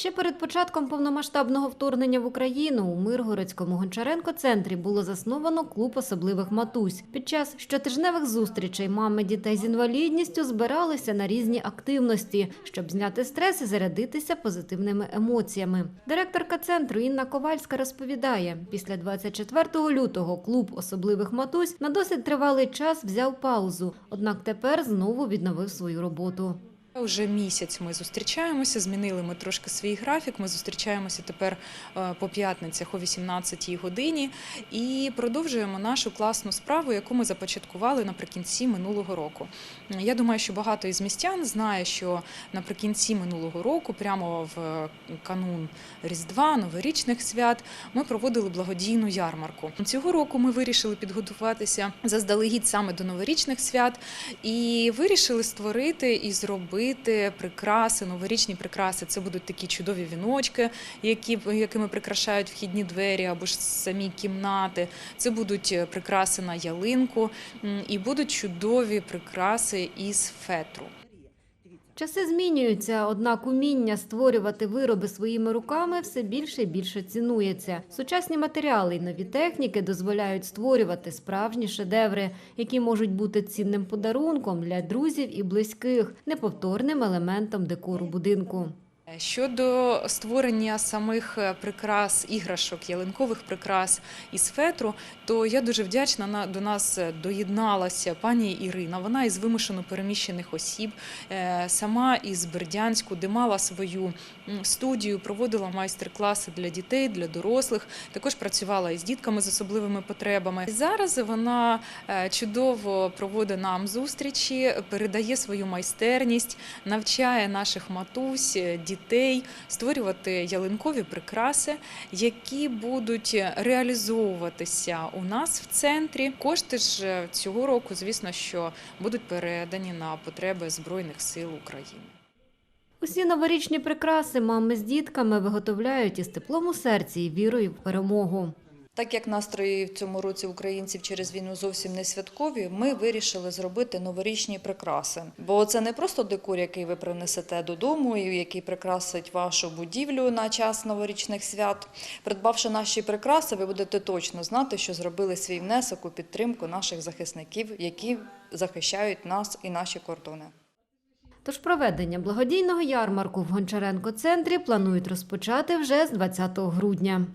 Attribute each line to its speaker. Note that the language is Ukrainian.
Speaker 1: Ще перед початком повномасштабного вторгнення в Україну у Миргородському Гончаренко-центрі було засновано клуб особливих матусь. Під час щотижневих зустрічей мами дітей з інвалідністю збиралися на різні активності, щоб зняти стрес і зарядитися позитивними емоціями. Директорка центру Інна Ковальська розповідає, після 24 лютого клуб особливих матусь на досить тривалий час взяв паузу, однак тепер знову відновив свою роботу.
Speaker 2: Уже місяць ми зустрічаємося, змінили ми трошки свій графік. Ми зустрічаємося тепер е, по п'ятницях о 18-й годині і продовжуємо нашу класну справу, яку ми започаткували наприкінці минулого року. Я думаю, що багато із містян знає, що наприкінці минулого року, прямо в канун Різдва, новорічних свят, ми проводили благодійну ярмарку. Цього року ми вирішили підготуватися заздалегідь саме до новорічних свят і вирішили створити і зробити прикраси, новорічні прикраси. Це будуть такі чудові віночки, які, якими прикрашають вхідні двері або ж самі кімнати. Це будуть е, прикраси на ялинку і будуть чудові прикраси із фетру.
Speaker 1: Часи змінюються, однак уміння створювати вироби своїми руками все більше і більше цінується. Сучасні матеріали і нові техніки дозволяють створювати справжні шедеври, які можуть бути цінним подарунком для друзів і близьких, неповторним елементом декору будинку.
Speaker 2: Щодо створення самих е, прикрас, іграшок, ялинкових прикрас із фетру, то я дуже вдячна на до нас е, доєдналася пані Ірина. Вона із вимушено переміщених осіб, е, сама із Бердянську, де мала свою студію, проводила майстер-класи для дітей, для дорослих. Також працювала із дітками з особливими потребами. Зараз вона е, чудово проводить нам зустрічі, передає свою майстерність, навчає наших матусь, е, дітей створювати ялинкові прикраси, які будуть реалізовуватися у нас в центрі. Кошти ж е, цього року, звісно, що будуть передані на потреби Збройних сил України.
Speaker 1: Усі новорічні прикраси мами з дітками виготовляють із теплом у серці і вірою в перемогу.
Speaker 3: Так як настрої в цьому році українців через війну зовсім не святкові, ми вирішили зробити новорічні прикраси. Бо це не просто декор, який ви принесете додому, і який прикрасить вашу будівлю на час новорічних свят. Придбавши наші прикраси, ви будете точно знати, що зробили свій внесок у підтримку наших захисників, які захищають нас і наші кордони.
Speaker 1: Тож проведення благодійного ярмарку в Гончаренко-центрі планують розпочати вже з 20 грудня.